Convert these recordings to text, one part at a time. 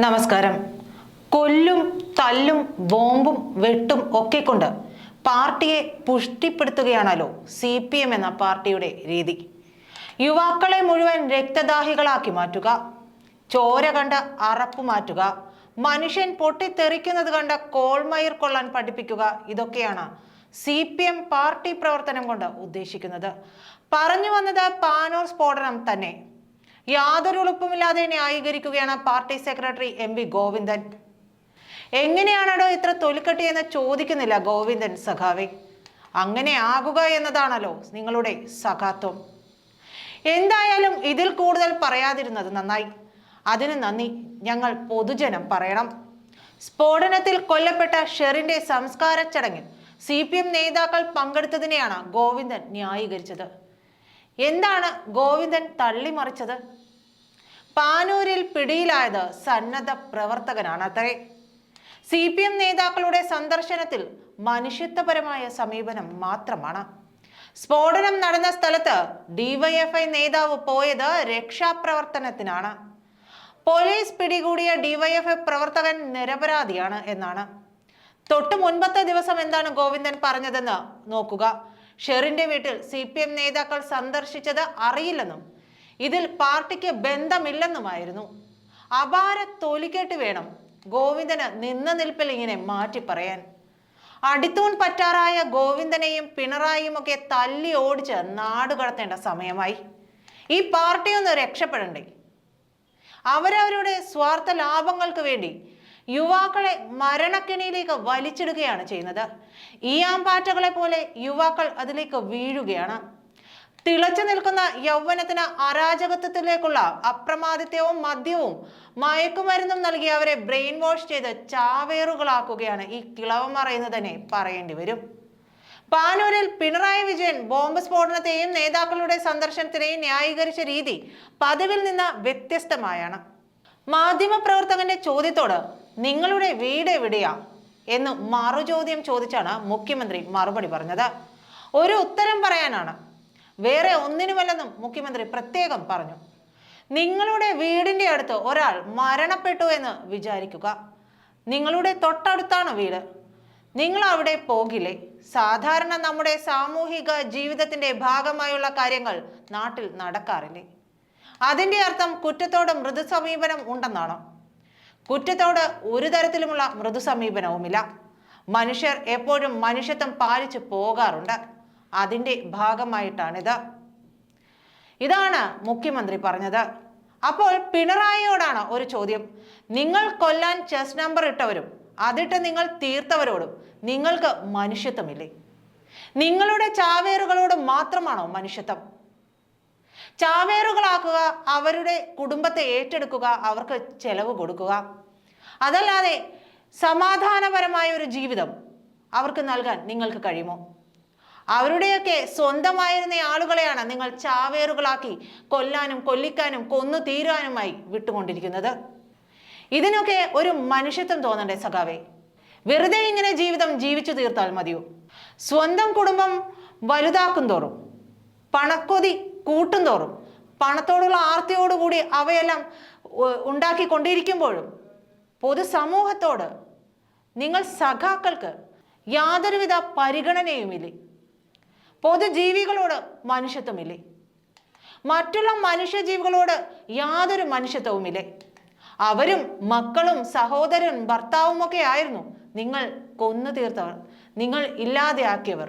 നമസ്കാരം. കൊല്ലും തല്ലും ബോംബും വെട്ടും ഒക്കെ കൊണ്ട് പാർട്ടിയെ പുഷ്ടിപ്പെടുത്തുകയാണല്ലോ സി പി എം എന്ന പാർട്ടിയുടെ രീതി. യുവാക്കളെ മുഴുവൻ രക്തദാഹികളാക്കി മാറ്റുക ചോര കണ്ട് അറപ്പു മാറ്റുക മനുഷ്യൻ പൊട്ടിത്തെറിക്കുന്നത് കണ്ട് കോൾമയിർ കൊള്ളാൻ പഠിപ്പിക്കുക ഇതൊക്കെയാണ് സി പി എം പാർട്ടി പ്രവർത്തനം കൊണ്ട് ഉദ്ദേശിക്കുന്നത്. പറഞ്ഞു വന്നത് പാനൂർ സ്ഫോടനം തന്നെ. യാതൊരു ഉളുപ്പുമില്ലാതെ ന്യായീകരിക്കുകയാണ് party secretary M V Govindan. എങ്ങനെയാണോ ഇത്ര തൊലിക്കട്ടി എന്ന് ചോദിക്കുന്നില്ല ഗോവിന്ദൻ സഖാവെ. അങ്ങനെ ആകുക എന്നതാണല്ലോ നിങ്ങളുടെ സഖാത്വം. എന്തായാലും ഇതിൽ കൂടുതൽ പറയാതിരുന്നത് നന്നായി. അതിന് നന്ദി. ഞങ്ങൾ പൊതുജനം പറയണം. സ്ഫോടനത്തിൽ കൊല്ലപ്പെട്ട ഷെറിന്റെ സംസ്കാര ചടങ്ങിൽ സി പി എം നേതാക്കൾ പങ്കെടുത്തതിനെയാണ് ഗോവിന്ദൻ ന്യായീകരിച്ചത്. എന്താണ് ഗോവിന്ദൻ തള്ളിമറിച്ചത്? പാനൂരിൽ പിടിയിലായത് സന്നദ്ധ പ്രവർത്തകനാണ് അത്രേ. സി പി എം നേതാക്കളുടെ സന്ദർശനത്തിൽ മനുഷ്യത്വപരമായ സമീപനം മാത്രമാണ്. സ്ഫോടനം നടന്ന സ്ഥലത്ത് ഡിവൈഎഫ്ഐ നേതാവ് പോയത് രക്ഷാപ്രവർത്തനത്തിനാണ്. പോലീസ് പിടികൂടിയ ഡിവൈഎഫ്ഐ പ്രവർത്തകൻ നിരപരാധിയാണ് എന്നാണ്. തൊട്ടു മുൻപത്തെ ദിവസം എന്താണ് ഗോവിന്ദൻ പറഞ്ഞതെന്ന് നോക്കുക. ഷെറിന്റെ വീട്ടിൽ സി പി എം നേതാക്കൾ സന്ദർശിച്ചത് അറിയില്ലെന്നും ഇതിൽ പാർട്ടിക്ക് ബന്ധമില്ലെന്നുമായിരുന്നു. അപാര തോലിക്കേട്ട് വേണം ഗോവിന്ദന് നിന്ന നിൽപ്പിൽ ഇങ്ങനെ മാറ്റി പറയാൻ. അടിത്തൂൺ പറ്റാറായ ഗോവിന്ദനെയും പിണറായിയും ഒക്കെ തല്ലി ഓടിച്ച് നാട് കടത്തേണ്ട സമയമായി. ഈ പാർട്ടി ഒന്ന് രക്ഷപ്പെടണ്ടേ? അവരവരുടെ സ്വാർത്ഥ ലാഭങ്ങൾക്ക് വേണ്ടി യുവാക്കളെ മരണക്കിണിയിലേക്ക് വലിച്ചിടുകയാണ് ചെയ്യുന്നത്. ഈ ആമ്പാറ്റകളെ പോലെ യുവാക്കൾ അതിലേക്ക് വീഴുകയാണ്. തിളച്ചു നിൽക്കുന്ന യൗവനത്തിന് അരാജകത്വത്തിലേക്കുള്ള അപ്രമാദിത്യവും മദ്യവും മയക്കുമരുന്നും നൽകി അവരെ ബ്രെയിൻ വാഷ് ചെയ്ത് ചാവേറുകളാക്കുകയാണ് ഈ കിളവന്മാർ എന്ന് തന്നെ പറയേണ്ടി വരും. പാനൂരിൽ പിണറായി വിജയൻ ബോംബ് സ്ഫോടനത്തെയും നേതാക്കളുടെ സന്ദർശനത്തിനെയും ന്യായീകരിച്ച രീതി പതിവിൽ നിന്ന് വ്യത്യസ്തമായാണ്. മാധ്യമപ്രവർത്തകന്റെ ചോദ്യത്തോട് നിങ്ങളുടെ വീട് എവിടെയാ? എന്ന് മറുചോദ്യം ചോദിച്ചാണ് മുഖ്യമന്ത്രി മറുപടി പറഞ്ഞത്. ഒരു ഉത്തരം പറയാനാണ്. വേറെ ഒന്നിനുമല്ലെന്നും മുഖ്യമന്ത്രി പ്രത്യേകം പറഞ്ഞു. നിങ്ങളുടെ വീടിന്റെ അടുത്ത് ഒരാൾ മരണപ്പെട്ടു എന്ന് വിചാരിക്കുക. നിങ്ങളുടെ തൊട്ടടുത്താണ് വീട്. നിങ്ങൾ അവിടെ പോകില്ലേ? സാധാരണ നമ്മുടെ സാമൂഹിക ജീവിതത്തിന്റെ ഭാഗമായുള്ള കാര്യങ്ങൾ നാട്ടിൽ നടക്കാറില്ലേ? അതിന്റെ അർത്ഥം കുറ്റത്തോട് മൃദുസമീപനം ഉണ്ടെന്നാണോ? കുറ്റത്തോട് ഒരു തരത്തിലുമുള്ള മൃദു സമീപനവുമില്ല മനുഷ്യർ എപ്പോഴും മനുഷ്യത്വം പാലിച്ചു പോകാറുണ്ട്. അതിന്റെ ഭാഗമായിട്ടാണിത്. ഇതാണ് മുഖ്യമന്ത്രി പറഞ്ഞത്. അപ്പോൾ പിണറായിയോടാണ് ഒരു ചോദ്യം. നിങ്ങൾ കൊല്ലാൻ ചെസ് നമ്പർ ഇട്ടവരും അതിട്ട് നിങ്ങൾ തീർത്തവരോടും നിങ്ങൾക്ക് മനുഷ്യത്വമില്ലേ? നിങ്ങളുടെ ചാവേറുകളോട് മാത്രമാണോ മനുഷ്യത്വം? ചാവേറുകളാക്കുക അവരുടെ കുടുംബത്തെ ഏറ്റെടുക്കുക അവർക്ക് ചെലവ് കൊടുക്കുക. അതല്ലാതെ സമാധാനപരമായ ഒരു ജീവിതം അവർക്ക് നൽകാൻ നിങ്ങൾക്ക് കഴിയുമോ? അവരുടെയൊക്കെ സ്വന്തമായിരുന്ന ആളുകളെയാണ് നിങ്ങൾ ചാവേറുകളാക്കി കൊല്ലാനും കൊല്ലിക്കാനും കൊന്നു തീരാനുമായി വിട്ടുകൊണ്ടിരിക്കുന്നത്. ഇതിനൊക്കെ ഒരു മനുഷ്യത്വം തോന്നണ്ടേ സഖാവേ? വെറുതെ ഇങ്ങനെ ജീവിതം ജീവിച്ചു തീർത്താൽ മതിയോ? സ്വന്തം കുടുംബം വലുതാക്കും തോറും പണക്കൊതി കൂട്ടും തോറും പണത്തോടുള്ള ആർത്തിയോടുകൂടി അവയെല്ലാം ഉണ്ടാക്കിക്കൊണ്ടിരിക്കുമ്പോഴും പൊതുസമൂഹത്തോട് നിങ്ങൾ സഖാക്കൾക്ക് യാതൊരുവിധ പരിഗണനയുമില്ലേ? പൊതുജീവികളോട് മനുഷ്യത്വമില്ലേ? മറ്റുള്ള മനുഷ്യജീവികളോട് യാതൊരു മനുഷ്യത്വവുമില്ലേ? അവരും മക്കളും സഹോദരൻ ഭർത്താവുമൊക്കെ ആയിരുന്നു നിങ്ങൾ കൊന്നു തീർത്തവർ നിങ്ങൾ ഇല്ലാതെയാക്കിയവർ.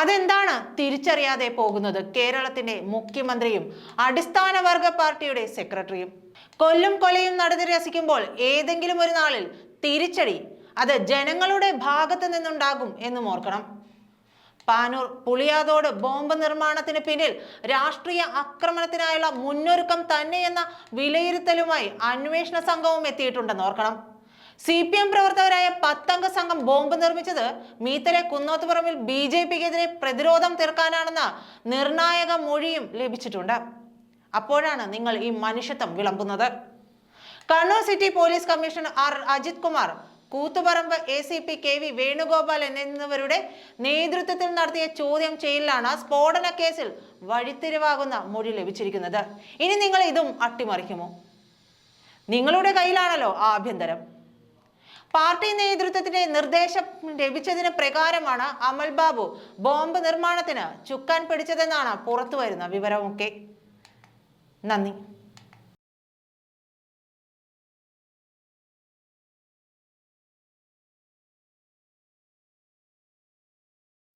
അതെന്താണ് തിരിച്ചറിയാതെ പോകുന്നത് കേരളത്തിന്റെ മുഖ്യമന്ത്രിയും അടിസ്ഥാന വർഗ പാർട്ടിയുടെ സെക്രട്ടറിയും? കൊല്ലും കൊലയും നടന്നു രസിക്കുമ്പോൾ ഏതെങ്കിലും ഒരു നാളിൽ തിരിച്ചടി അത് ജനങ്ങളുടെ ഭാഗത്ത് നിന്നുണ്ടാകും എന്നും ഓർക്കണം. പാനൂർ പുളിയാതോട് ബോംബ് നിർമ്മാണത്തിന് പിന്നിൽ രാഷ്ട്രീയ ആക്രമണത്തിനായുള്ള മുന്നൊരുക്കം തന്നെയെന്ന വിലയിരുത്തലുമായി അന്വേഷണ സംഘവും എത്തിയിട്ടുണ്ടെന്ന് ഓർക്കണം. സി പി എം പ്രവർത്തകരായ പത്തംഗ സംഘം ബോംബ് നിർമ്മിച്ചത് മീത്തലെ കുന്നോത്തുപുറമിൽ ബി ജെ പിക്കെതിരെ പ്രതിരോധം തീർക്കാനാണെന്ന നിർണായക മൊഴിയും ലഭിച്ചിട്ടുണ്ട്. അപ്പോഴാണ് നിങ്ങൾ ഈ മനുഷ്യത്വം വിളമ്പുന്നത്. Kannur city police commissioner R Ajith Kumar Koothuparamba A C P K V Venugopal എന്നിവരുടെ നേതൃത്വത്തിൽ നടത്തിയ ചോദ്യം ചെയ്യലിലാണ് സ്ഫോടന കേസിൽ വഴിത്തിരിവാകുന്ന മൊഴി ലഭിച്ചിരിക്കുന്നത്. ഇനി നിങ്ങൾ ഇതും അട്ടിമറിക്കുമോ? നിങ്ങളുടെ കയ്യിലാണല്ലോ ആഭ്യന്തരം പാർട്ടി നേതൃത്വത്തിന്റെ നിർദ്ദേശം ലഭിച്ചതിന് പ്രകാരമാണ് അമൽ ബാബു ബോംബ് നിർമ്മാണത്തിന് ചുക്കാൻ പിടിച്ചതെന്നാണ് പുറത്തുവരുന്ന വിവരമൊക്കെ. നന്ദി.